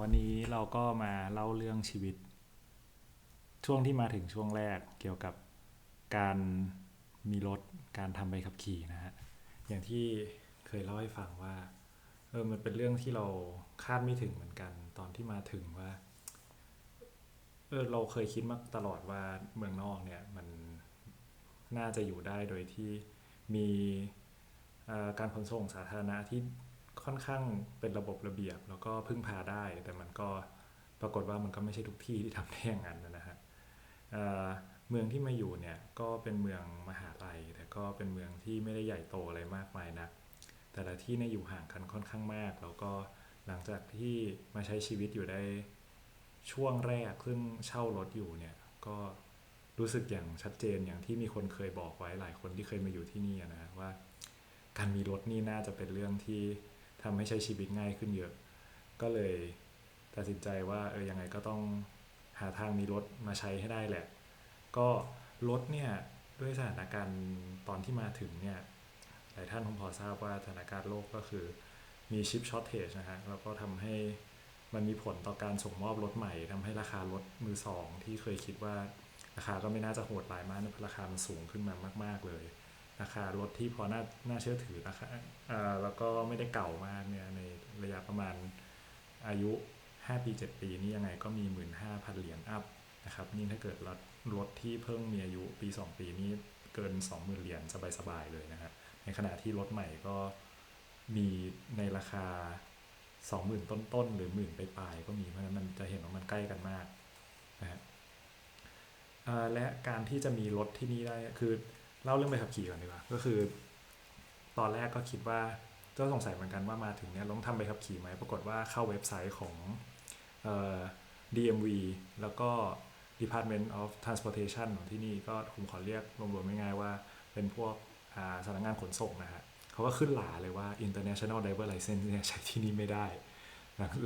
วันนี้เราก็มาเล่าเรื่องชีวิต ช่วงที่มาถึงช่วงแรกเกี่ยวกับการมีรถการทำใบขับขี่นะฮะอย่างที่เคยเล่าให้ฟังว่าเออมันเป็นเรื่องที่เราคาดไม่ถึงเหมือนกัน ตอนที่มาถึงว่าเออเราเคยคิดมาตลอดว่าเมืองนอกเนี่ยมันน่าจะอยู่ได้โดยที่มีการขนส่งสาธารณะที่ ค่อนข้างเป็นระบบระเบียบ แล้วก็พึ่งพาได้ แต่มันก็ปรากฏว่ามันก็ไม่ใช่ทุกที่ที่ทำได้อย่างนั้นนะฮะเเมืองที่มาอยู่เนี่ยก็เป็นเมืองมหาลัย แต่ก็เป็นเมืองที่ไม่ได้ใหญ่โตอะไรมากมายนักแต่ละที่เนี่ยอยู่ห่างกันค่อนข้างมาก แล้วก็หลังจากที่มาใช้ชีวิตอยู่ได้ช่วงแรกซึ่งเช่ารถอยู่เนี่ยก็รู้สึกอย่างชัดเจนอย่างที่มีคนเคยบอกไว้หลายคนที่เคยมาอยู่ที่นี่นะว่าการมีรถนี่น่าจะเป็นเรื่องที่ ทำให้ใช้ชีวิตง่ายขึ้นเยอะ ก็เลยตัดสินใจว่าเออยังไงก็ต้องหาทางมีรถมาใช้ให้ได้แหละ ก็รถเนี่ยด้วยสถานการณ์ตอนที่มาถึงเนี่ยหลายท่านคงพอทราบว่าสถานการณ์โลกก็คือมีชิปช็อตเทจนะฮะแล้วก็ทำให้มันมีผลต่อการส่งมอบรถใหม่ทำให้ราคารถมือสองที่เคยคิดว่าราคาก็ไม่น่าจะโหดร้ายมากนะเพราะราคามันสูงขึ้นมามาก ๆเลย ราคารถที่พอน่าน่าเชื่อถือราคาอ่าแล้วก็ไม่ได้เก่ามากเนี่ยในระยะประมาณอายุ 5 ปี 7 ปีนี่ยังไงก็มี 15,000 เหรียญอัพนะครับนี่ถ้าเกิดรถรถที่เพิ่งมีอายุปี 2 ปีนี่เกิน 20,000 เหรียญสบายๆเลยนะฮะในขณะที่รถใหม่ก็มีในราคา 20,000 ต้นๆ หรือหมื่นปลายๆก็มีเพราะฉะนั้นมันจะเห็นว่ามันใกล้กันมากนะฮะอ่าและการที่จะมีรถที่นี่ได้คือ เล่าเรื่องใบขับขี่ก่อนดีกว่า ก็คือ ตอนแรกก็คิดว่าก็สงสัยเหมือนกันว่ามาถึงเนี่ยต้องทำใบขับขี่ไหม ปรากฏว่าเข้าเว็บไซต์ของเอ่อ DMV แล้วก็ Department of Transportation ของที่นี่ก็ผมขอเรียกรวมๆง่ายๆว่าเป็นพวกอ่าสำนักงานขนส่งนะฮะเขาก็ขึ้นหลาเลยว่า International Driver License เนี่ยใช้ที่นี่ไม่ได้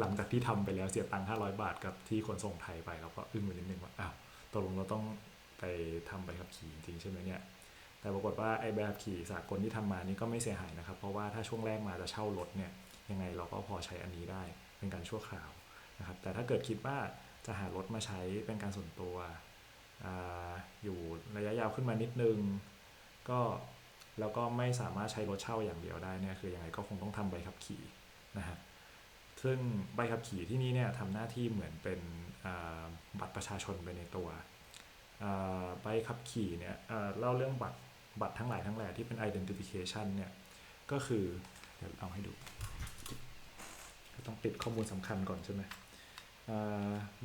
หลังจากที่ทำไปแล้วเสียตังค์500 บาทกับที่ขนส่งไทยไปเราก็อึ้งไปนิดนึงว่าอ้าวตกลงเราต้องไปทำใบขับขี่จริงใช่ไหมเนี่ย แต่ปรากฏว่าไอ้ใบขับขี่สากลที่ทำมานี่ก็ไม่เสียหายนะครับ เพราะว่าถ้าช่วงแรกมาจะเช่ารถเนี่ยยังไงเราก็พอใช้อันนี้ได้เป็นการชั่วคราวนะครับ แต่ถ้าเกิดคิดว่าจะหารถมาใช้เป็นการส่วนตัวออยู่ระยะยาวขึ้นมานิดนึง ก็แล้วก็ไม่สามารถใช้รถเช่าอย่างเดียวได้เนี่ยคือยังไงก็คงต้องทำใบขับขี่นะฮะซึ่งใบขับขี่ที่นี่เนี่ยทำหน้าที่เหมือนเป็นบัตรประชาชนไปในตัวใบขับขี่เนี่ยเล่าเรื่องบัตร บัตรทั้งหลายทั้งแหล่ที่เป็น identification เนี่ยก็คือเดี๋ยวเอาให้ดูต้องติดข้อมูลสำคัญก่อนใช่ไหม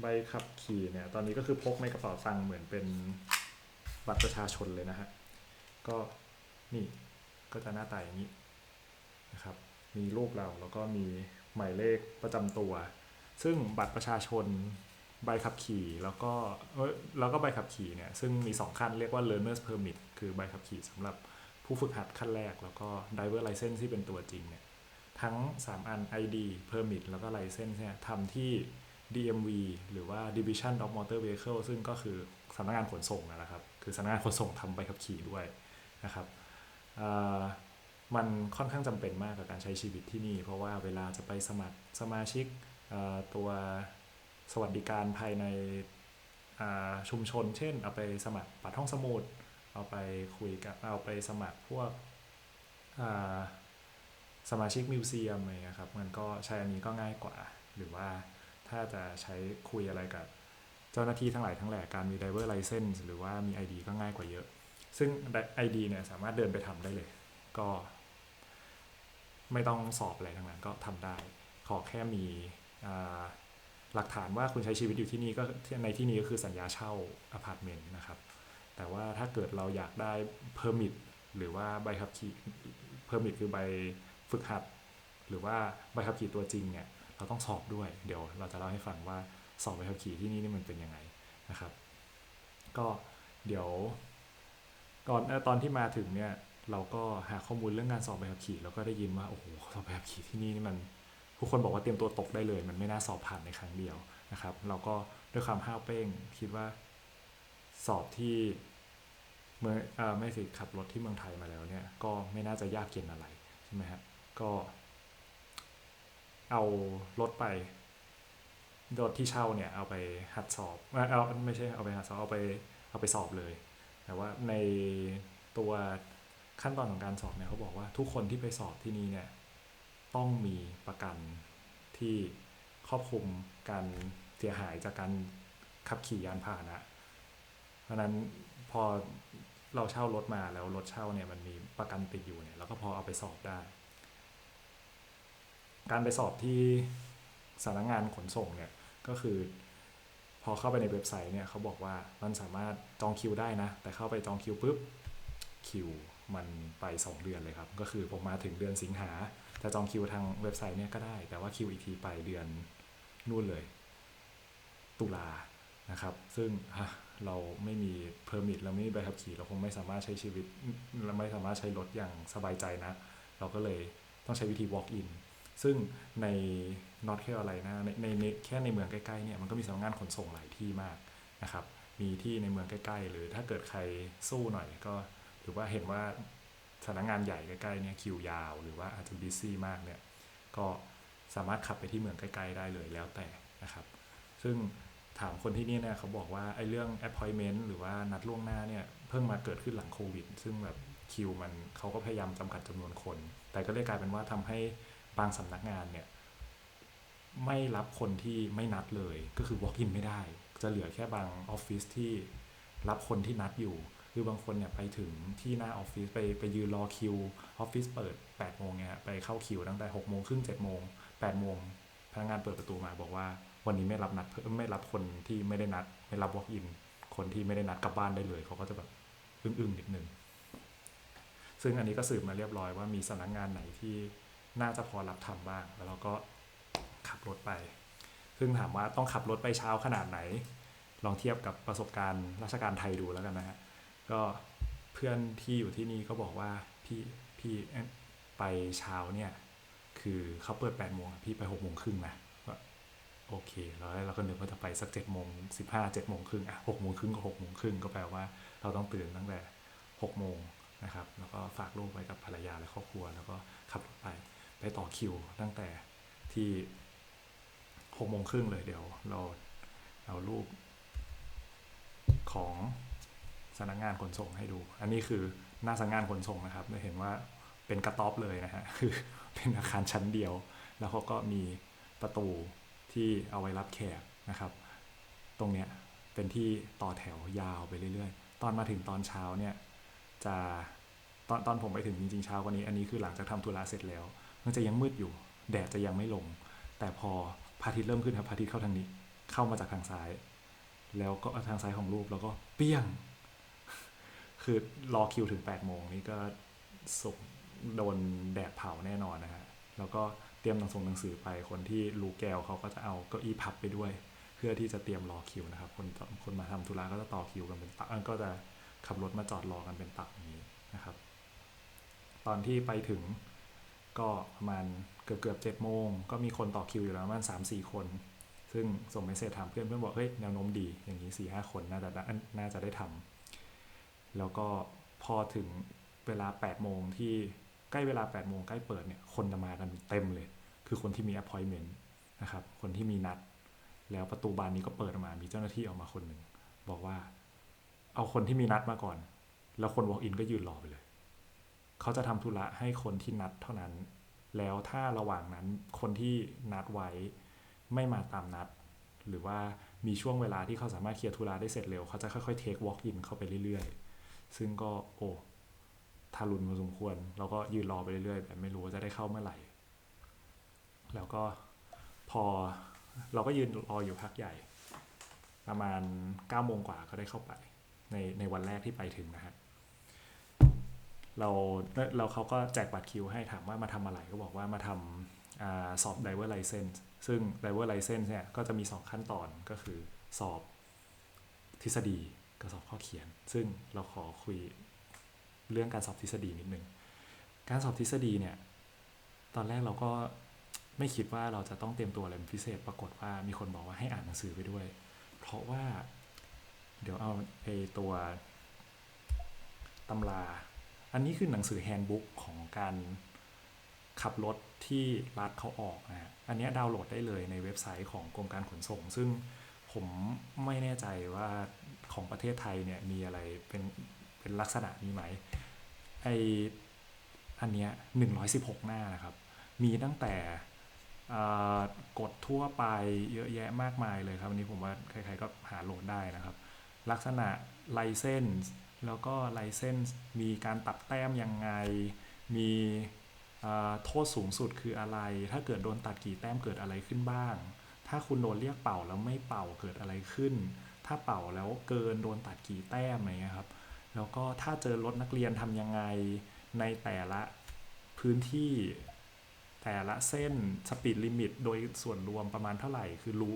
ใบขับขี่เนี่ยตอนนี้ก็คือพกในกระเป๋าตังค์เหมือนเป็นบัตรประชาชนเลยนะฮะ ก็นี่ก็จะหน้าตาอย่างนี้นะครับ มีรูปเราแล้วก็มีหมายเลขประจำตัว ซึ่งบัตรประชาชน ใบขับขี่แล้วก็แล้วก็ใบขับขี่เนี่ยซึ่งมี 2 ขั้นเรียกว่า learner's permit คือใบขับขี่สำหรับผู้ฝึกหัดขั้นแรก แล้วก็ driver license ที่เป็นตัวจริงเนี่ยทั้ง 3 อัน ID permit แล้วก็ license เนี่ยทำที่ DMV หรือว่า Division of Motor Vehicle ซึ่งก็คือสำนักงานขนส่งนั่นแหละครับ คือสำนักงานขนส่งทำใบขับขี่ด้วยนะครับมันค่อนข้างจำเป็นมากกับการใช้ชีวิตที่นี่ เพราะว่าเวลาจะไปสมัครสมาชิกตัว สวัสดิการภายในชุมชน เช่น เอาไปสมัครบัตรห้องสมุด เอาไปคุยกับเอาไปสมัครพวกสมาชิกมิวเซียมอะไรเงี้ยครับ มันก็ใช้อันนี้ก็ง่ายกว่า หรือว่าถ้าจะใช้คุยอะไรกับเจ้าหน้าที่ทั้งหลายทั้งแหล่การมี driver license หรือว่ามี ID ก็ง่ายกว่าเยอะ ซึ่ง ID เนี่ยสามารถเดินไปทำได้เลย ก็ ไม่ต้องสอบอะไรทั้งนั้นก็ทำได้ ขอแค่มีอ หลักฐานว่าคุณใช้ชีวิตอยู่ที่นี่ก็ในที่นี้ก็คือสัญญาเช่าอพาร์ตเมนต์นะครับ แต่ว่าถ้าเกิดเราอยากได้เพอร์มิทหรือว่าใบขับขี่เพอร์มิทคือใบฝึกหัด หรือว่าใบขับขี่ตัวจริงเนี่ยเราต้องสอบด้วย เดี๋ยวเราจะเล่าให้ฟังว่าสอบใบขับขี่ที่นี่นี่มันเป็นยังไงนะครับ ก็เดี๋ยวก่อนตอนที่มาถึงเนี่ยเราก็หาข้อมูลเรื่องการสอบใบขับขี่ แล้วก็ได้ยินว่าโอ้โหสอบใบขับขี่ที่นี่นี่มัน ทุกคนบอกว่าเตรียมตัวตกได้เลย มันไม่น่าสอบผ่านในครั้งเดียวนะครับ เราก็ด้วยความห้าวเป้งคิดว่าสอบที่เมืองเอ่อไม่สิขับรถที่เมืองไทยมาแล้วเนี่ย ก็ไม่น่าจะยากเย็นอะไรใช่ไหมครับก็ เอารถไปรถที่เช่าเนี่ยเอาไปหัดสอบเอ่เอาไม่ใช่เอาไปหัดสอบเอาไปเอาไปสอบเลย แต่ว่าในตัวขั้นตอนของการสอบเนี่ยเขาบอกว่าทุกคนที่ไปสอบที่นี่เนี่ย ต้องมีประกันที่ครอบคลุมการเสียหายจากการขับขี่ยานพาหนะ เพราะนั้นพอเราเช่ารถมาแล้วรถเช่าเนี่ยมันมีประกันติดอยู่เนี่ยเราก็พอเอาไปสอบได้ การไปสอบที่สำนักงานขนส่งเนี่ยก็คือพอเข้าไปในเว็บไซต์เนี่ยเขาบอกว่ามันสามารถจองคิวได้นะ แต่เข้าไปจองคิวปุ๊บคิวมันไป 2 เดือนเลยครับ ก็คือผมมาถึงเดือนสิงหา จะจองคิวทางเว็บไซต์เนี่ยก็ได้ แต่ว่าคิวอีกทีไปเดือนนู่นเลย ตุลานะครับ ซึ่งเราไม่มีเพอร์มิทเราไม่มีใบขับขี่เราคงไม่สามารถใช้ชีวิตเราไม่สามารถใช้รถอย่างสบายใจนะ เราก็เลยต้องใช้วิธี walk in ซึ่งในนอตแคโรไลนาในในในแค่ในเมืองใกล้ๆเนี่ยมันก็มีสำนักงานขนส่งหลายที่มากนะครับ มีที่ในเมืองใกล้ ๆ หรือถ้าเกิดใครสู้หน่อยก็หรือว่าเห็นว่า สำนักงานใหญ่ใกล้ๆเนี่ยคิวยาว หรือว่าอาจจะบีซี่มากเนี่ยก็สามารถขับไปที่เมืองใกล้ๆได้เลยแล้วแต่นะครับ ซึ่งถามคนที่นี่เนี่ยเขาบอกว่าไอ้เรื่อง appointment หรือว่านัดล่วงหน้าเนี่ยเพิ่งมาเกิดขึ้นหลังโควิด ซึ่งแบบคิวมันเขาก็พยายามจำกัดจำนวนคน แต่ก็เลยกลายเป็นว่าทำให้บางสำนักงานเนี่ยไม่รับคนที่ไม่นัดเลย ก็คือ walk in ไม่ได้ จะเหลือแค่บางออฟฟิศที่รับคนที่นัดอยู่ คือบางคนเนี่ยไปถึงที่หน้าออฟฟิศไปไปยืนรอคิวออฟฟิศเปิด8โมงเนี่ยไปเข้าคิวตั้งแต่6โมงครึ่ง7โมง8โมงพนักงานเปิดประตูมาบอกว่าวันนี้ไม่รับนัดไม่รับคนที่ไม่ได้นัด ไม่รับ walk in คนที่ไม่ได้นัดกลับบ้านได้เลย เขาก็จะแบบอึ้งๆนิดนึงซึ่งอันนี้ก็สืบมาเรียบร้อยว่ามีสำนักงานไหนที่น่าจะพอรับทำบ้าง แล้วเราก็ขับรถไป ซึ่งถามว่าต้องขับรถไปเช้าขนาดไหน ลองเทียบกับประสบการณ์ราชการไทยดูแล้วกันนะฮะ ก็เพื่อนที่อยู่ที่นี่ก็บอกว่าพี่พี่ไปเช้าเนี่ย คือเขาเปิด8โมงพี่ไป6โมงครึ่งนะก็โอเคแล้วเราก็นึกว่าจะไปสัก7โมง15 7โมงครึ่งอะ6โมงครึ่งก็6โมงครึ่งก็แปลว่า เราต้องตื่นตั้งแต่6โมงนะครับ แล้วก็ฝากลูกไว้กับภรรยาและครอบครัว แล้วก็ขับรถไปไปต่อคิวตั้งแต่ที่หกโมงครึ่งเลยเดี๋ยวเราเอารูปของ สำนักงานขนส่งให้ดู อันนี้คือหน้าสำนักงานขนส่งนะครับจะเห็นว่าเป็นกระต๊อบเลยนะฮะคือเป็นอาคารชั้นเดียว แล้วเขาก็มีประตูที่เอาไว้รับแขกนะครับ ตรงเนี้ยเป็นที่ต่อแถวยาวไปเรื่อยๆ ตอนมาถึงตอนเช้าเนี่ยจะตอนตอนผมไปถึงจริงๆเช้ากว่านี้ อันนี้คือหลังจากทำธุระเสร็จแล้ว มันจะยังมืดอยู่ แดดจะยังไม่ลง แต่พอพระอาทิตย์เริ่มขึ้นครับพระอาทิตย์เข้าทางนี้ เข้ามาจากทางซ้าย แล้วก็ทางซ้ายของรูปแล้วก็เปี้ยง คือรอคิวถึง8ปดโมงนี่ก็สุกโดนแดดเผาแน่นอนนะฮะ แล้วก็เตรียมหนังส่งหนังสือไป คนที่รู้แก้วเขาก็จะเอาเก้าอี้พับไปด้วย เพื่อที่จะเตรียมรอคิวนะครับ คนคนมาทำธุระก็จะต่อคิวกันเป็นตับก็จะขับรถมาจอดรอกันเป็นตับอย่างนี้นะครับ ตอนที่ไปถึงก็ประมาณเกือบเกือบเจ็ดโมงก็มีคนต่อคิวอยู่แล้วประมาณสามสี่คน ซึ่งส่งเมสเซจถามเพื่อนเพื่อนบอกเฮ้ยแนวโน้มดีอย่างนี้สี่ห้าคนน่าจะได้น่าจะได้ทำ แล้วก็พอถึงเวลา8ปดโมงที่ใกล้เวลา8ปดโมงใกล้เปิดเนี่ยคนจะมากันเต็มเลย คือคนที่มี appointment นะครับ คนที่มีนัด แล้วประตูบานนี้ก็เปิดออกมา มีเจ้าหน้าที่ออกมาคนหนึ่งบอกว่า เอาคนที่มีนัดมาก่อน แล้วคน walk in ก็ยืนรอไปเลย เขาจะทำธุระให้คนที่นัดเท่านั้น แล้วถ้าระหว่างนั้นคนที่นัดไว้ไม่มาตามนัด หรือว่ามีช่วงเวลาที่เขาสามารถเคลียร์ธุระได้เสร็จเร็ว เขาจะค่อยๆเทค walk in เข้าไปเรื่อยๆ ซึ่งก็โอ้ทารุณพอสมควร เราก็ยืนรอไปเรื่อยๆแต่ไม่รู้ว่าจะได้เข้าเมื่อไหร่ แล้วก็พอเราก็ยืนรออยู่พักใหญ่ ประมาณ9โมงกว่าก็ได้เข้าไป ในในวันแรกที่ไปถึงนะฮะเราเราเขาก็แจกบัตรคิวให้ถามว่ามาทำอะไรก็บอกว่ามาทำอสอบ driver license ซึ่ง driver license เนี่ยก็จะมี 2 ขั้นตอนก็คือสอบทฤษฎี กับสอบข้อเขียน ซึ่งเราขอคุยเรื่องการสอบทฤษฎีนิดนึง การสอบทฤษฎีเนี่ย ตอนแรกเราก็ไม่คิดว่าเราจะต้องเตรียมตัวอะไรพิเศษ ปรากฏว่ามีคนบอกว่าให้อ่านหนังสือไปด้วย เพราะว่า เดี๋ยวเอาไอตัวตำรา อันนี้คือหนังสือแฮนด์บุ๊กของการขับรถที่รัฐเขาออกนะฮะ อันนี้ดาวน์โหลดได้เลยในเว็บไซต์ของกรมการขนส่ง ซึ่งผมไม่แน่ใจว่า ของประเทศไทยเนี่ยมีอะไรเป็นเป็นลักษณะนี้ไหมไออันเนี้ย116หกหน้านะครับ มีตั้งแต่กฎทั่วไปเยอะแยะมากมายเลยครับอันนี้ผมว่าใครๆก็หาโหลดได้นะครับ ลักษณะไลเซนส์แล้วก็ไลเซนส์มีการตัดแต้มยังไง มีโทษสูงสุดคืออะไร ถ้าเกิดโดนตัดกี่แต้มเกิดอะไรขึ้นบ้าง ถ้าคุณโดนเรียกเป่าแล้วไม่เป่าเกิดอะไรขึ้น ถ้าเป่าแล้วเกินโดนตัดกี่แต้มอะไรเงี้ยครับ แล้วก็ถ้าเจอรถนักเรียนทำยังไงในแต่ละพื้นที่แต่ละเส้นสปีดลิมิตโดยส่วนรวมประมาณเท่าไหร่ คือรู้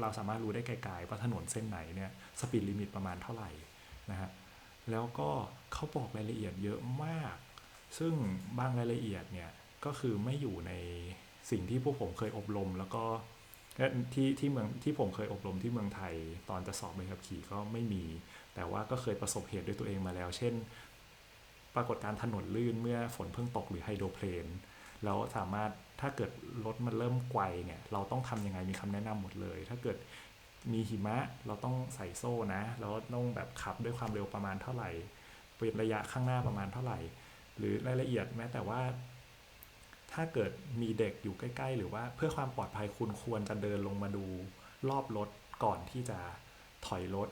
เราสามารถรู้ได้ไกลๆว่าถนนเส้นไหนเนี่ยสปีดลิมิตประมาณเท่าไหร่นะฮะแล้วก็เขาบอกรายละเอียดเยอะมาก ซึ่งบางรายละเอียดเนี่ยก็คือไม่อยู่ในสิ่งที่พวกผมเคยอบรม แล้วก็ ที่ที่เมืองที่ผมเคยอบรมที่เมืองไทย ตอนจะสอบใบขับขี่ก็ไม่มี แต่ว่าก็เคยประสบเหตุด้วยตัวเองมาแล้ว เช่น ปรากฏการถนนลื่นเมื่อฝนเพิ่งตกหรือไฮโดรเพลนแล้วสามารถถ้าเกิดรถมันเริ่มไกวเนี่ย เราต้องทำยังไงมีคำแนะนำหมดเลย ถ้าเกิดมีหิมะเราต้องใส่โซ่นะแล้วต้องแบบขับด้วยความเร็วประมาณเท่าไหร่เปลี่ยนระยะข้างหน้าประมาณเท่าไหร่ หรือรายละเอียดแม้แต่ว่า ถ้าเกิดมีเด็กอยู่ใกล้ ๆ หรือว่าเพื่อความปลอดภัยคุณควรจะเดินลงมาดูรอบรถก่อนที่จะถอยรถ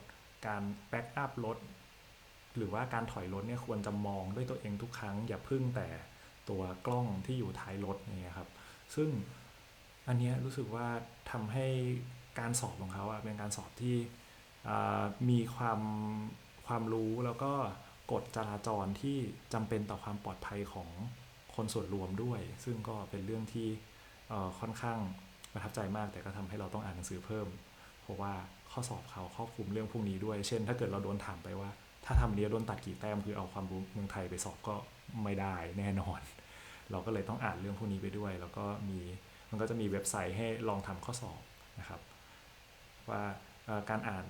การแบ็กอัพรถหรือว่าการถอยรถเนี่ยควรจะมองด้วยตัวเองทุกครั้ง อย่าพึ่งแต่ตัวกล้องที่อยู่ท้ายรถเนี่ยครับ ซึ่งอันนี้รู้สึกว่าทำให้การสอบของเขาเป็นการสอบที่มีความความรู้แล้วก็กฎจราจรที่จำเป็นต่อความปลอดภัยของ คนส่วนรวมด้วย ซึ่งก็เป็นเรื่องที่ค่อนข้างประทับใจมากแต่ก็ทำให้เราต้องอ่านหนังสือเพิ่ม เพราะว่าข้อสอบเขาครอบคลุมเรื่องพวกนี้ด้วย เช่น ถ้าเกิดเราโดนถามไปว่า ถ้าทำเนี้ยโดนตัดกี่แต้มคือเอาความรู้เมืองไทยไปสอบก็ไม่ได้แน่นอน เราก็เลยต้องอ่านเรื่องพวกนี้ไปด้วย แล้วก็มีมันก็จะมีเว็บไซต์ให้ลองทำข้อสอบนะครับ ว่าการอ่าน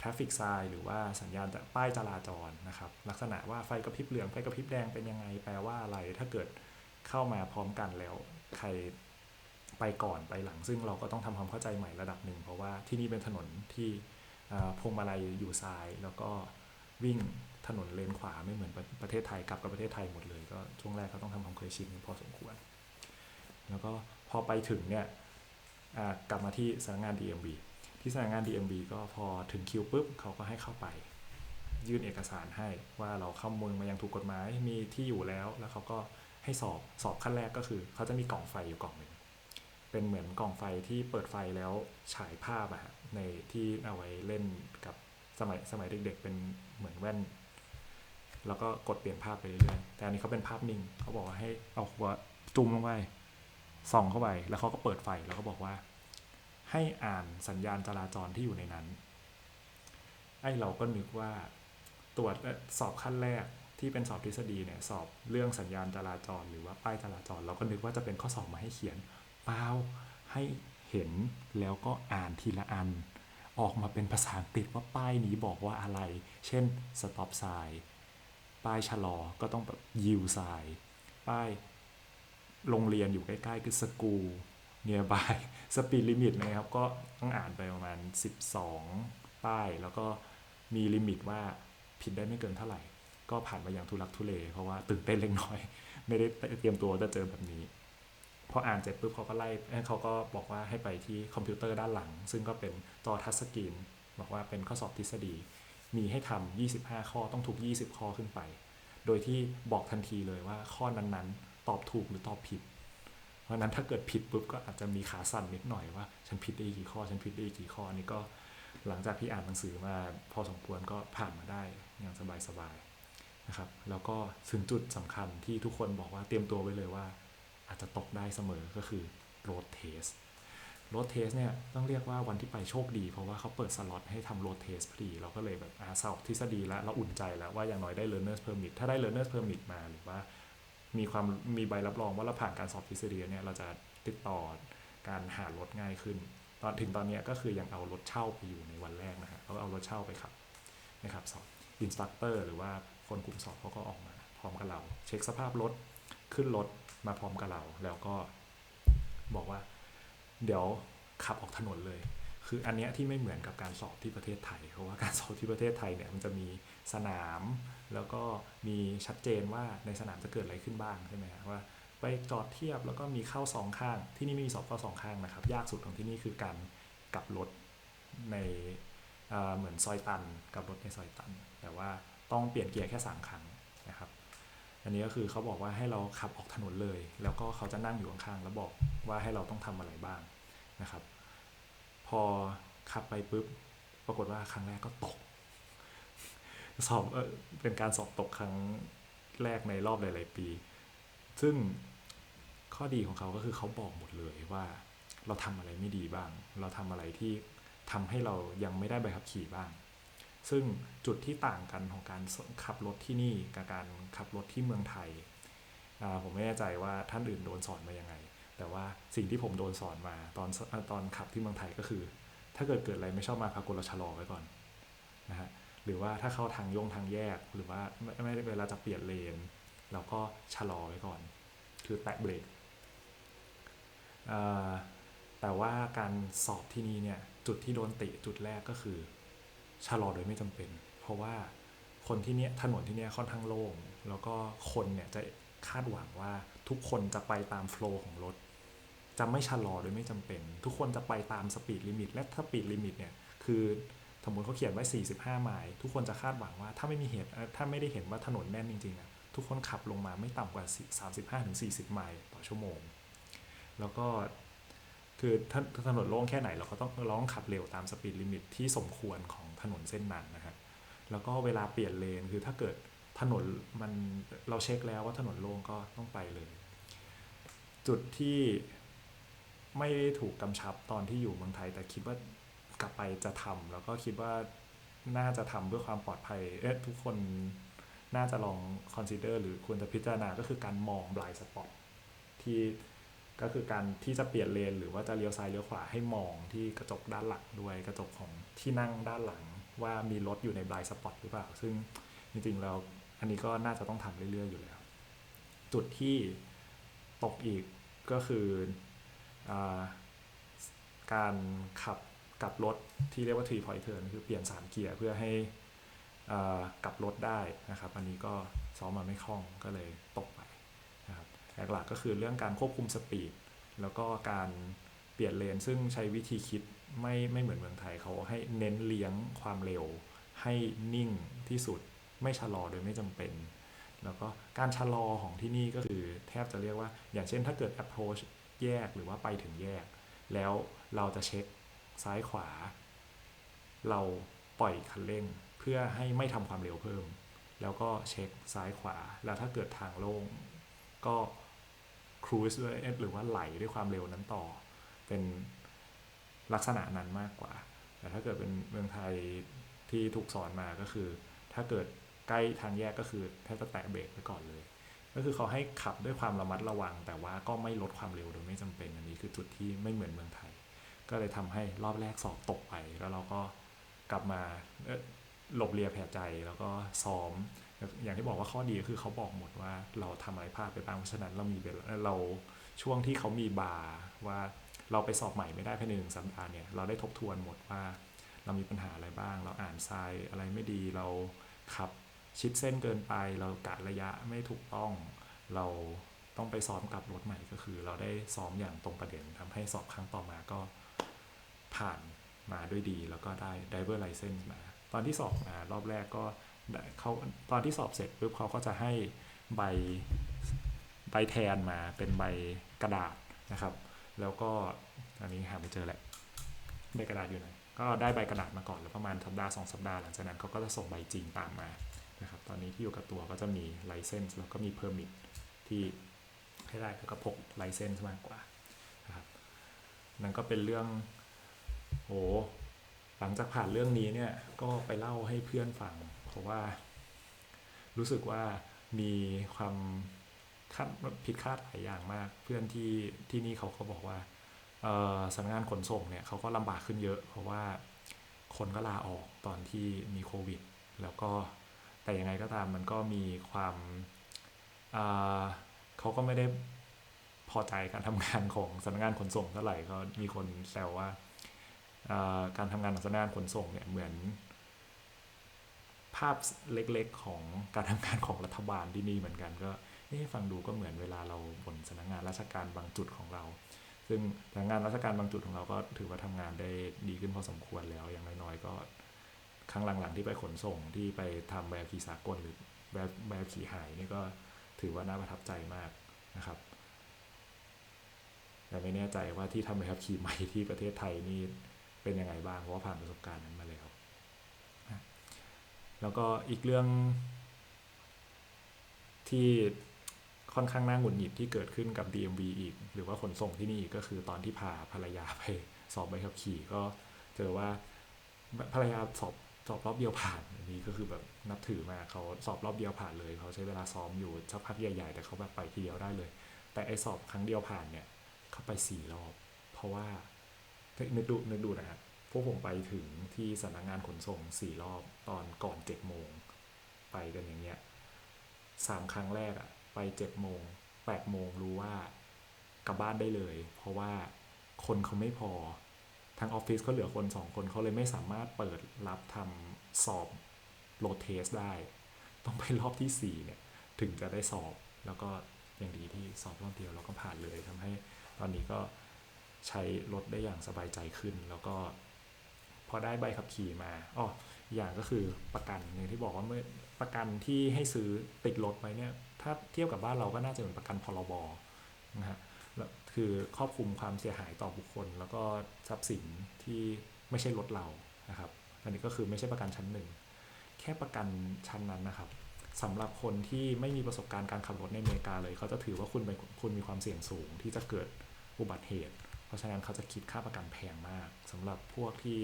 traffic sign หรือว่าสัญญาณป้ายจราจรนะครับลักษณะว่าไฟกระพริบเหลืองไฟกระพริบแดงเป็นยังไงแปลว่าอะไรถ้าเกิดเข้ามาพร้อมกันแล้วใครไปก่อนไปหลัง ซึ่งเราก็ต้องทำความเข้าใจใหม่ระดับหนึ่งเพราะว่าที่นี่เป็นถนนที่พวงมาลัยอยู่ซ้าย แล้วก็วิ่งถนนเลนขวาไม่เหมือนประประเทศไทยกลับกับประเทศไทยหมดเลยก็ช่วงแรกก็ต้องทำความเคยชินพอสมควร แล้วก็พอไปถึงเนี่ยกลับมาที่สำนักงาน DMV ที่สำนักงาน DMV ก็พอถึงคิวปุ๊บเขาก็ให้เข้าไป ยื่นเอกสารให้ว่าเราเข้าเมืองมายังถูกกฎหมายมีที่อยู่แล้ว แล้วเขาก็ให้สอบสอบขั้นแรกก็คือ เขาจะมีกล่องไฟอยู่กล่องหนึ่งเป็นเหมือนกล่องไฟที่เปิดไฟแล้วฉายภาพอะฮะในที่เอาไว้เล่นกับสมัยสมัยเด็ก ๆ เป็นเหมือนแว่น แล้วก็กดเปลี่ยนภาพไปเรื่อยๆแต่อันนี้เขาเป็นภาพนิ่งเขาบอกว่าให้เอาหัวจุ่มลงไปส่องเข้าไป แล้วเขาก็เปิดไฟแล้วก็บอกว่า ให้อ่านสัญญาณจราจรที่อยู่ในนั้น ไอ้เราก็นึกว่าตรวจสอบขั้นแรกที่เป็นสอบทฤษฎีเนี่ยสอบเรื่องสัญญาณจราจร หรือว่าป้ายจราจร เราก็นึกว่าจะเป็นข้อสอบมาให้เขียนเปล่าให้เห็นแล้วก็อ่านทีละอัน ออกมาเป็นภาษาอังกฤษว่าป้ายนี้บอกว่าอะไร เช่น stop sign ป้ายชะลอก็ต้องแบบ yield sign ป้ายโรงเรียนอยู่ใกล้ๆคือ school nearby speed limit นะครับ ก็ต้องอ่านไปประมาณ 12 ป้าย แล้วก็มีลิมิตว่าผิดได้ไม่เกินเท่าไหร่ ก็ผ่านมาอย่างทุลักทุเล เพราะว่าตื่นเต้นเล็กน้อย ไม่ได้เตรียมตัวจะเจอแบบนี้ พออ่านเสร็จปุ๊บเขาก็ไล่เขาก็บอกว่าให้ไปที่คอมพิวเตอร์ด้านหลัง ซึ่งก็เป็นจอทัชสกรีนบอกว่าเป็นข้อสอบทฤษฎี มีให้ทำ25 ข้อต้องถูก 20 ข้อขึ้นไป โดยที่บอกทันทีเลยว่าข้อนั้นๆ ตอบถูกหรือตอบผิด เพราะนั้นถ้าเกิดผิดปุ๊บก็อาจจะมีขาสั่นนิดหน่อยว่า ฉันผิดได้กี่ข้อ ฉันผิดได้กี่ข้ออันนี้ก็หลังจากที่อ่านหนังสือมาพอสมควรก็ผ่านมาได้อย่างสบายๆนะครับ แล้วก็ถึงจุดสำคัญที่ทุกคนบอกว่าเตรียมตัวไว้เลยว่า อาจจะตกได้เสมอก็คือ road test road test เนี่ยต้องเรียกว่าวันที่ไปโชคดี เพราะว่าเขาเปิดสล็อตให้ทำ road test พอดีเราก็เลยแบบอาสอบทฤษฎีแล้วเราอุ่นใจแล้วว่าอย่างน้อยได้ learners permit ถ้าได้ learners permit มาหรือว่า มีความมีใบรับรองว่าเราผ่านการสอบทฤษฎีเนี่ยเราจะติดต่อการหารถง่ายขึ้น ตอนถึงตอนนี้ก็คือยังเอารถเช่าไปอยู่ในวันแรกนะฮะเขาเอารถเช่าไปขับนะครับสอบอินสตัคเตอร์หรือว่าคนกลุ่มสอบเขาก็ออกมาพร้อมกับเรา เช็คสภาพรถขึ้นรถมาพร้อมกับเรา แล้วก็บอกว่า เดี๋ยวขับออกถนนเลย คืออันเนี้ยที่ไม่เหมือนกับการสอบที่ประเทศไทย เพราะว่าการสอบที่ประเทศไทยเนี่ยมันจะมีสนาม แล้วก็มีชัดเจนว่าในสนามจะเกิดอะไรขึ้นบ้างใช่ไหมว่าไปจอดเทียบแล้วก็มีเข้าสองข้าง ที่นี่ไม่มีสอบเข้าสองข้างนะครับ ยากสุดของที่นี่คือการกลับรถในเเหมือนซอยตันกับรถในซอยตัน แต่ว่าต้องเปลี่ยนเกียร์แค่สามครั้งนะครับ อันนี้ก็คือเขาบอกว่าให้เราขับออกถนนเลย แล้วก็เขาจะนั่งอยู่ข้างๆแล้วบอกว่าให้เราต้องทำอะไรบ้างนะครับ พอขับไปปุ๊บ ปรากฏว่าครั้งแรกก็ตก สอบเป็นการสอบตกครั้งแรกในรอบหลาย ๆ ปี ซึ่งข้อดีของเขาก็คือเขาบอกหมดเลยว่า เราทำอะไรไม่ดีบ้าง เราทำอะไรที่ทำให้เรายังไม่ได้ใบขับขี่บ้าง ซึ่งจุดที่ต่างกันของการขับรถที่นี่กับการขับรถที่เมืองไทย ผมไม่แน่ใจว่าท่านอื่นโดนสอนมายังไง แต่ว่าสิ่งที่ผมโดนสอนมาตอนตอนขับที่เมืองไทยก็คือ ถ้าเกิดเกิดอะไรไม่ชอบมาพากลเราชะลอไว้ก่อนนะฮะหรือว่าถ้าเข้าทางโยงทางแยกหรือว่าไม่ไม่เวลาจะเปลี่ยนเลนเราก็ชะลอไว้ก่อน คือแตะเบรกแต่ว่าการสอบที่นี่เนี่ยจุดที่โดนติจุดแรกก็คือชะลอโดยไม่จำเป็น เพราะว่าคนที่เนี้ยถนนที่เนี้ยค่อนข้างโล่งแล้วก็คนเนี่ยจะคาดหวังว่าทุกคนจะไปตามโฟล์ของรถ จะไม่ชะลอโดยไม่จำเป็น ทุกคนจะไปตามสปีดลิมิตและถ้าสปีดลิมิตเนี่ยคือสมมติเขาเขียนไว้ 45 ไมล์ทุกคนจะคาดหวังว่าถ้าไม่มีเหตุถ้าไม่ได้เห็นว่าถนนแน่นจริงๆอะทุกคนขับลงมาไม่ต่ำกว่า 35-40 ไมล์ต่อชั่วโมง แล้วก็คือถ้าถ้าถนนโล่งแค่ไหนเราก็ต้องร้องขับเร็วตามสปีดลิมิตที่สมควรของถนนเส้นนั้นนะครับแล้วก็เวลาเปลี่ยนเลนคือถ้าเกิดถนนมันเราเช็คแล้วว่าถนนโล่งก็ต้องไปเลย จุดที่ ไม่ได้ถูกกำชับตอนที่อยู่เมืองไทย แต่คิดว่ากลับไปจะทำแล้วก็คิดว่าน่าจะทำเพื่อความปลอดภัยเอ๊ะทุกคนน่าจะลอง consider หรือควรจะพิจารณาก็คือการมอง blind spot ที่ก็คือการที่จะเปลี่ยนเลน หรือว่าจะเลี้ยวซ้ายเลี้ยวขวาให้มองที่กระจกด้านหลังด้วยกระจกของที่นั่งด้านหลังว่ามีรถอยู่ใน blind spot หรือเปล่า ซึ่งจริงๆแล้วอันนี้ก็น่าจะต้องทำเรื่อยๆอยู่แล้ว จุดที่ตกอีกก็คือ การขับกับรถที่เรียกว่า three point turn คือเปลี่ยนสามเกียร์เพื่อให้กลับรถได้นะครับ อันนี้ก็ซ้อมมาไม่คล่องก็เลยตกไปนะครับหลักๆก็คือเรื่องการควบคุมสปีด แล้วก็การเปลี่ยนเลนซึ่งใช้วิธีคิดไม่ไม่เหมือนเมืองไทยเขาให้เน้นเลี้ยงความเร็ว ให้นิ่งที่สุดไม่ชะลอโดยไม่จำเป็น แล้วก็การชะลอของที่นี่ก็คือแทบจะเรียกว่า อย่างเช่นถ้าเกิด approach แยกหรือว่าไปถึงแยก แล้วเราจะเช็คซ้ายขวา เราปล่อยคันเร่งเพื่อให้ไม่ทำความเร็วเพิ่ม แล้วก็เช็คซ้ายขวา แล้วถ้าเกิดทางโล่งก็ครูซด้วยเอ๊ะหรือว่าไหลด้วยความเร็วนั้นต่อ เป็นลักษณะนั้นมากกว่า แต่ถ้าเกิดเป็นเมืองไทยที่ถูกสอนมาก็คือ ถ้าเกิดใกล้ทางแยกก็คือแทบจะแตะเบรกไปก่อนเลย ก็คือเขาให้ขับด้วยความระมัดระวัง แต่ว่าก็ไม่ลดความเร็วโดยไม่จำเป็นอันนี้คือจุดที่ไม่เหมือนเมืองไทย ก็เลยทำให้รอบแรกสอบตกไป แล้วเราก็กลับมาหลบเลียแผลใจแล้วก็ซ้อม อย่างที่บอกว่าข้อดีก็คือเขาบอกหมดว่าเราทำอะไรพลาดไปบ้างเพราะฉะนั้นเรามีเวลาเราช่วงที่เขามีบาร์ว่าเราไปสอบใหม่ไม่ได้ภายในหนึ่งสัปดาห์เนี่ยเราได้ทบทวนหมดว่า เรามีปัญหาอะไรบ้าง เราอ่านทรายอะไรไม่ดีเราขับ ชิดเส้นเกินไป เรากะระยะไม่ถูกต้อง เราต้องไปซ้อมกลับรถใหม่ก็คือ เราได้ซ้อมอย่างตรงประเด็นทำให้สอบครั้งต่อมาก็ผ่านมาด้วยดี แล้วก็ได้ driver license มา ตอนที่สอบมารอบแรกก็เขาตอนที่สอบเสร็จปุ๊บเขาก็จะให้ใบใบแทนมาเป็นใบกระดาษนะครับ แล้วก็อันนี้หาไม่เจอแหละใบกระดาษอยู่ไหนก็ได้ใบกระดาษมาก่อนแล้วประมาณสัปดาห์สองสัปดาห์หลังจากนั้นเขาก็จะส่งใบจริงตามมา นะครับตอนนี้ที่อยู่กับตัวก็จะมี license แล้วก็มี permit ที่ให้ได้ก็พก license มากกว่านะครับนั่นก็เป็นเรื่องโอ้หลังจากผ่านเรื่องนี้เนี่ยก็ไปเล่าให้เพื่อนฟัง เพราะว่ารู้สึกว่ามีความคาดผิดคาดหลายอย่างมาก เพื่อนที่ที่นี่เขาก็บอกว่าเอ่อสำนักงานขนส่งเนี่ยเขาก็ลำบากขึ้นเยอะ เพราะว่าคนก็ลาออกตอนที่มีโควิด แล้วก็ แต่ยังไงก็ตามมันก็มีความอ่าเขาก็ไม่ได้พอใจการทำงานของสำนักงานขนส่งเท่าไหร่ก็มีคนแซวว่าาการทำงานของสำนักงานขนส่งเนี่ยเหมือน ภาพเล็กๆของการทำงานของรัฐบาลที่นี่เหมือนกันก็ฟังดูก็เหมือนเวลาเราบนสำนักงานราชการบางจุดของเรา ซึ่งสำนักงานราชการบางจุดของเราก็ถือว่าทำงานได้ดีขึ้นพอสมควรแล้วอย่างน้อยๆก็ ครั้งหลังๆที่ไปขนส่งที่ไปทำใบขับขี่สากลหรือแบบใบขับขี่หายนี่ก็ถือว่าน่าประทับใจมากนะครับแต่ไม่แน่ใจว่าที่ทำใบขับขี่ใหม่ที่ประเทศไทยนี่เป็นยังไงบ้างเพราะว่าผ่านประสบการณ์นั้นมาแล้วแล้วก็อีกเรื่องที่ค่อนข้างน่าหงุดหงิดที่เกิดขึ้นกับ DMV อีก หรือว่าขนส่งที่นี่กก็คือตอนที่พาภรรยาไปสอบใบขับขี่ก็เจอว่าภรรยาสอบ สอบรอบเดียวผ่านอันนี้ก็คือแบบนับถือมากเขาสอบรอบเดียวผ่านเลย เขาใช้เวลาซ้อมอยู่สักพักใหญ่ๆ แต่เขาแบบไปทีเดียวได้เลย แต่ไอสอบครั้งเดียวผ่านเนี่ยเขาไปสี่รอบ เพราะว่านึกดูนึกดูนะฮะพวกผมไปถึงที่สำนักงานขนส่งสี่รอบตอนก่อนเจ็ดโมงไปกันอย่างเงี้ยสามครั้งแรกอะไปเจ็ดโมงแปดโมงรู้ว่ากลับบ้านได้เลย เพราะว่าคนเขาไม่พอ ทางออฟฟิศเขาเหลือคนสองคนเขาเลยไม่สามารถเปิดรับทำสอบโรเทสได้ ต้องไปรอบที่สี่เนี่ย ถึงจะได้สอบ แล้วก็ยังดีที่สอบรอบเดียวเราก็ผ่านเลยทำให้ตอนนี้ก็ใช้รถได้อย่างสบายใจขึ้น แล้วก็พอได้ใบขับขี่มาอ๋ออย่างก็คือประกันอย่างที่บอกว่าเมื่อประกันที่ให้ซื้อติดรถไว้เนี่ย ถ้าเทียบกับบ้านเราก็น่าจะเป็นประกันพรบนะฮะ คือครอบคลุมความเสียหายต่อบุคคล แล้วก็ทรัพย์สินที่ไม่ใช่รถเรานะครับ อันนี้ก็คือไม่ใช่ประกันชั้นหนึ่งแค่ประกันชั้นนั้นนะครับสำหรับคนที่ไม่มีประสบการณ์การขับรถในอเมริกาเลย เขาจะถือว่าคุณเป็นคุณมีความเสี่ยงสูงที่จะเกิดอุบัติเหตุ เพราะฉะนั้นเขาจะคิดค่าประกันแพงมากสำหรับพวกที่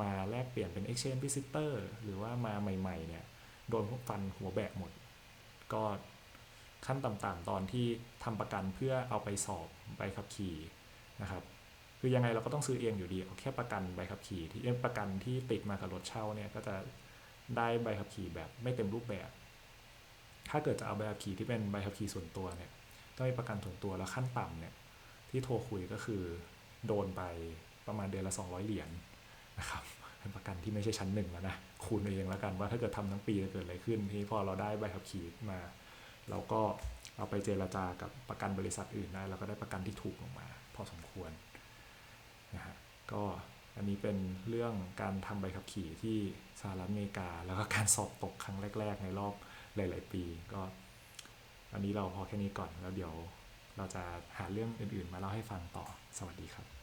มาแลกเปลี่ยนเป็น exchange visitor หรือว่ามาใหม่ๆเนี่ยโดนพวกฟันหัวแบกหมด ก็ ขั้นต่ำๆตอนที่ทำประกันเพื่อเอาไปสอบใบขับขี่นะครับคือยังไงเราก็ต้องซื้อเองอยู่ดีเอาแค่ประกันใบขับขี่ที่ประกันที่ติดมากับรถเช่าเนี่ยก็จะได้ใบขับขี่แบบไม่เต็มรูปแบบ ถ้าเกิดจะเอาใบขับขี่ที่เป็นใบขับขี่ส่วนตัวเนี่ยต้องมีประกันส่วนตัวแล้วขั้นต่ำเนี่ยที่โทรคุยก็คือโดนไปประมาณเดือนละ 200 เหรียญนะครับเป็นประกันที่ไม่ใช่ชั้นหนึ่งแล้วนะคูณเอาเองแล้วกันว่าถ้าเกิดทำทั้งปีจะเกิดอะไรขึ้นทีนี้พอเราได้ใบขับขี่มา เราก็เอาไปเจราจากับประกันบริษัทอื่นได้เราก็ได้ประกันที่ถูกลงมา พอสมควรนะฮะก็อันนี้เป็นเรื่องการทำใบขับขี่ที่สหรัฐอเมริกา แล้วก็การสอบตกครั้งแรก ๆ ในรอบหลาย ๆ ปี ก็ อันนี้เราพอแค่นี้ก่อนแล้วเดี๋ยวเราจะหาเรื่องอื่น ๆ มาเล่าให้ฟังต่อสวัสดีครับ